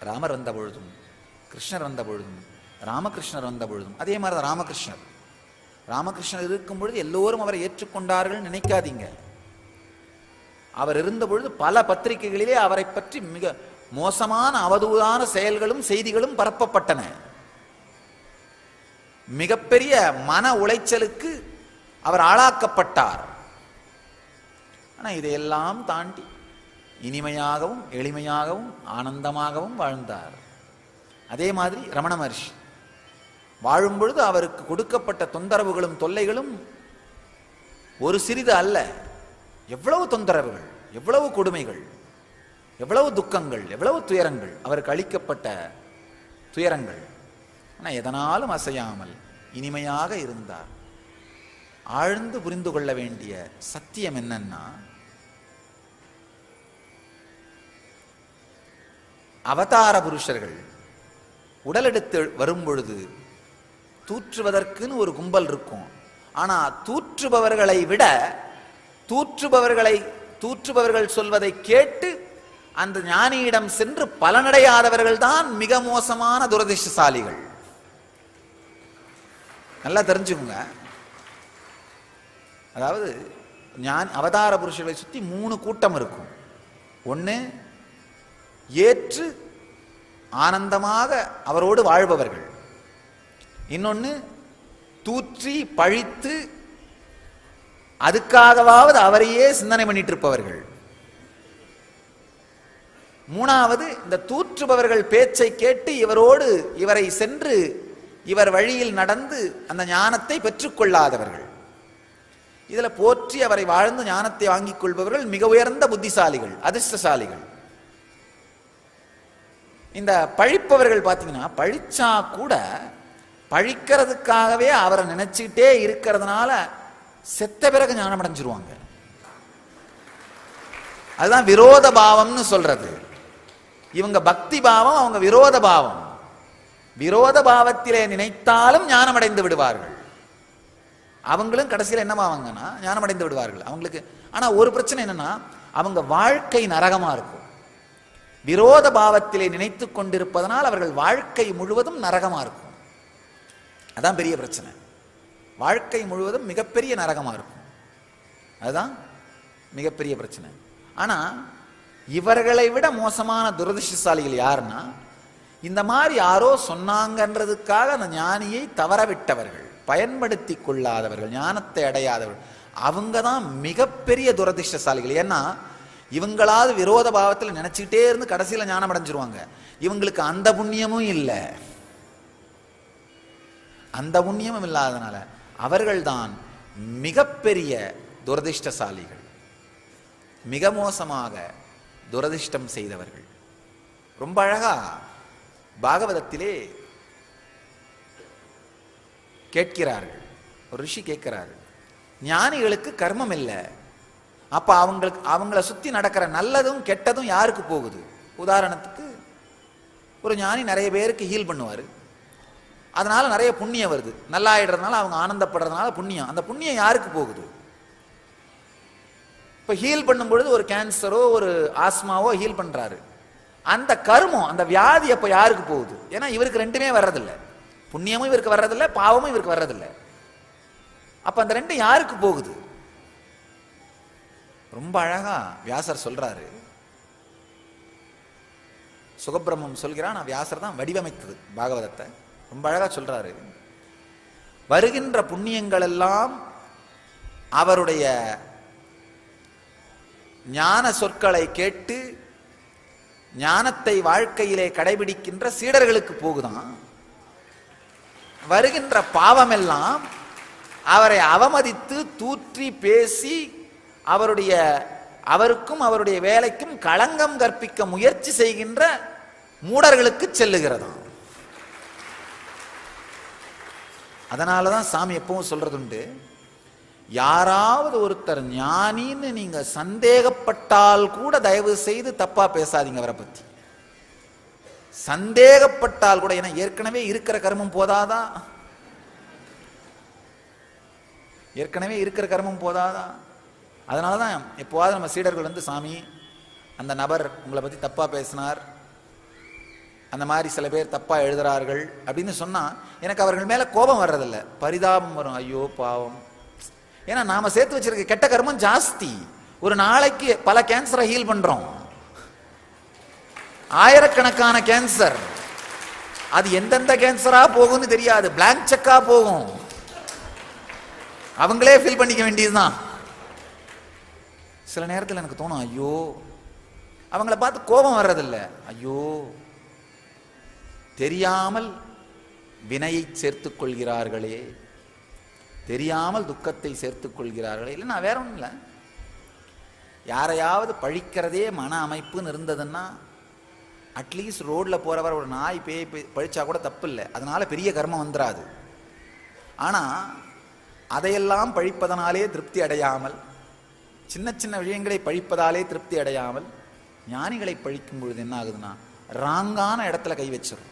ராமர் வந்த பொழுதும் கிருஷ்ணர் வந்த பொழுதும் ராமகிருஷ்ணர் வந்த பொழுதும் அதே மாதிரி தான் ராமகிருஷ்ணர். ராமகிருஷ்ணர் இருக்கும் பொழுது எல்லோரும் அவரை ஏற்றுக்கொண்டார்கள் நினைக்காதீங்க. அவர் இருந்த பொழுது பல பத்திரிகைகளிலே அவரை பற்றி மிக மோசமான அவதூறான செயல்களும் செய்திகளும் பரப்பப்பட்டன. மிகப்பெரிய மன உளைச்சலுக்கு அவர் ஆளாக்கப்பட்டார். ஆனா இதையெல்லாம் தாண்டி இனிமையாகவும் எளிமையாகவும் ஆனந்தமாகவும் வாழ்ந்தார். அதே மாதிரி ரமண மகர்ஷி. வாழும் பொழுது அவருக்கு கொடுக்கப்பட்ட தொந்தரவுகளும் தொல்லைகளும் ஒரு சிறிது அல்ல. எவ்வளவு தொந்தரவுகள் எவ்வளவு கொடுமைகள் எவ்வளவு துக்கங்கள் எவ்வளவு துயரங்கள் அவருக்கு அளிக்கப்பட்ட துயரங்கள். ஆனால் எதனாலும் அசையாமல் இனிமையாக இருந்தார். ஆழ்ந்து புரிந்து கொள்ள வேண்டிய சத்தியம் என்னன்னா அவதார புருஷர்கள் உடலெடுத்து வரும் பொழுது தூற்றுவதற்குன்னு ஒரு கும்பல் இருக்கும். ஆனால் தூற்றுபவர்களை விட தூற்றுபவர்களை தூற்றுபவர்கள் சொல்வதை கேட்டு அந்த ஞானியிடம் சென்று பலனடையாதவர்கள் தான் மிக மோசமான துரதிர்ஷ்டசாலிகள். நல்லா தெரிஞ்சுக்கோங்க. அதாவது ஞான் அவதார புருஷர்களை சுற்றி மூணு கூட்டம் இருக்கும். ஒன்று ஏற்று ஆனந்தமாக அவரோடு வாழ்பவர்கள். இன்னொன்று தூற்றி பழித்து அதுக்காகவாவது அவரையே சிந்தனை பண்ணிட்டு இருப்பவர்கள் மூணாவது இந்த தூற்றுபவர்கள் பேச்சை கேட்டு இவரோடு இவரை சென்று இவர் வழியில் நடந்து அந்த ஞானத்தை பெற்றுக்கொள்ளாதவர்கள். இதில் போற்றி அவரை வாழ்ந்து ஞானத்தை வாங்கிக் கொள்பவர்கள் மிக உயர்ந்த புத்திசாலிகள் அதிர்ஷ்டசாலிகள். இந்த பழிப்பவர்கள் பார்த்தீங்கன்னா பழிச்சா கூட பழிக்கிறதுக்காகவே அவரை நினைச்சுக்கிட்டே இருக்கிறதுனால செத்த பிறகு ஞானம் அடைஞ்சிருவாங்க அதுதான் விரோத பாவம்னு சொல்றது. இவங்க பக்தி பாவம் அவங்க விரோத பாவம். விரோத பாவத்திலே நினைத்தாலும் ஞானம் அடைந்து விடுவார்கள். அவங்களும் கடைசியில் என்னவாவாங்கன்னா ஞானம் அடைந்து விடுவார்கள். அவங்களுக்கு ஆனால் ஒரு பிரச்சனை என்னன்னா அவங்க வாழ்க்கை நரகமா இருக்கும். விரோத பாவத்திலே நினைத்து கொண்டிருப்பதனால் அவர்கள் வாழ்க்கை முழுவதும் நரகமா இருக்கும். அதான் பெரிய பிரச்சனை. வாழ்க்கை முழுவதும் மிகப்பெரிய நரகமா இருக்கும். அதுதான் மிகப்பெரிய பிரச்சனை. ஆனா இவர்களை விட மோசமான துரதிருஷ்டசாலிகள் யாருன்னா இந்த மாதிரி யாரோ சொன்னாங்கன்றதுக்காக அந்த ஞானியை தவறவிட்டவர்கள் பயன்படுத்தி கொள்ளாதவர்கள் ஞானத்தை அடையாதவர்கள் அவங்க தான் மிகப்பெரிய துரதிருஷ்டசாலிகள். ஏன்னா இவங்களாவது விரோத பாவத்தில் நினைச்சுக்கிட்டே இருந்து கடைசியில் ஞானம் அடைஞ்சிருவாங்க. இவங்களுக்கு அந்த புண்ணியமும் இல்லை. அந்த புண்ணியமும் இல்லாதனால அவர்கள்தான் மிகப்பெரிய துரதிர்ஷ்டசாலிகள் மிக மோசமாக துரதிர்ஷ்டம் செய்தவர்கள். ரொம்ப அழகா பாகவதத்திலே கேட்கிறார்கள். ஒரு ரிஷி கேட்கிறார்கள் ஞானிகளுக்கு கர்மம் இல்லை. அப்ப அவங்களுக்கு அவங்கள சுத்தி நடக்கிற நல்லதும் கெட்டதும் யாருக்கு போகுது? உதாரணத்துக்கு ஒரு ஞானி நிறைய பேருக்கு ஹீல் பண்ணுவார். அதனால நிறைய புண்ணியம் வருது. நல்லா ஆயிடுறதுனால அவங்க ஆனந்தப்படுறதுனால புண்ணியம். அந்த புண்ணியம் யாருக்கு போகுது? இப்போ ஹீல் பண்ணும் பொழுது ஒரு கேன்சரோ ஒரு ஆஸ்மாவோ ஹீல் பண்றாரு. அந்த கருமம் அந்த வியாதி அப்போ யாருக்கு போகுது? ஏன்னா இவருக்கு ரெண்டுமே வர்றதில்லை. புண்ணியமும் இவருக்கு வர்றதில்லை பாவமும் இவருக்கு வர்றதில்லை. அப்ப அந்த ரெண்டும் யாருக்கு போகுது? ரொம்ப அழகா வியாசர் சொல்றாரு. சுகபிரம்மம் சொல்கிறான் நான் வியாசர் தான் வடிவமைத்தது பாகவதத்தை. ரொம்ப அழகா சொல்றாரு. வருகின்ற புண்ணியங்கள் எல்லாம் அவருடைய ஞான சொற்களை கேட்டு ஞானத்தை வாழ்க்கையிலே கடைபிடிக்கின்ற சீடர்களுக்கு போகுதான். வருகின்ற பாவமெல்லாம் அவரை அவமதித்து தூற்றி பேசி அவருடைய அவருக்கும் அவருடைய வேலைக்கும் களங்கம் கற்பிக்க முயற்சி செய்கின்ற மூடர்களுக்கு செல்லுகிறதாம். அதனால தான் சாமி எப்பவும் சொல்றதுண்டு யாராவது ஒருத்தர் ஞானின்னு நீங்க சந்தேகப்பட்டால் கூட தயவு செய்து தப்பா பேசாதீங்க அவரை பத்தி. சந்தேகப்பட்டால் கூட ஏன்னா ஏற்கனவே இருக்கிற கர்மம் போதாதா? ஏற்கனவே இருக்கிற கர்மம் போதாதா? அதனால தான் எப்போவாவது நம்ம சீடர்கள் வந்து சாமி அந்த நபர் உங்களை பற்றி தப்பாக பேசினார். அந்த மாதிரி சில பேர் தப்பாக எழுதுறார்கள். அப்படின்னு சொன்னால் எனக்கு அவர்கள் மேலே கோபம் வர்றதில்ல. பரிதாபம் வரும். ஐயோ பாவம். ஏன்னா நாம் சேர்த்து வச்சிருக்க கெட்ட கர்மம் ஜாஸ்தி. ஒரு நாளைக்கு பல கேன்சரை ஹீல் பண்ணுறோம் ஆயிரக்கணக்கான கேன்சர். அது எந்தெந்த கேன்சரா போகும்னு தெரியாது. பிளாங்க் செக்கா போகும். அவங்களே ஃபில் பண்ணிக்க வேண்டியதுதான். சில நேரத்தில் எனக்கு தோணும் ஐயோ அவங்கள பார்த்து கோபம் வர்றதில்ல. ஐயோ தெரியாமல் வினையை சேர்த்து கொள்கிறார்களே. தெரியாமல் துக்கத்தை சேர்த்து கொள்கிறார்களே. இல்லை நான் வேற ஒன்றும் இல்லை யாரையாவது பழிக்கிறதே மன அமைப்புன்னு இருந்ததுன்னா அட்லீஸ்ட் ரோட்டில் போகிறவர் ஒரு நாய் பேய் பழிச்சா கூட தப்பு இல்லை அதனால் பெரிய கர்மம் வந்துடாது ஆனால் அதையெல்லாம் பழிப்பதனாலே திருப்தி அடையாமல் சின்ன சின்ன விஷயங்களை பழிப்பதாலே திருப்தி அடையாமல் ஞானிகளை பழிக்கும் பொழுது என்ன ஆகுதுன்னா ராங்கான இடத்துல கை வச்சிடும்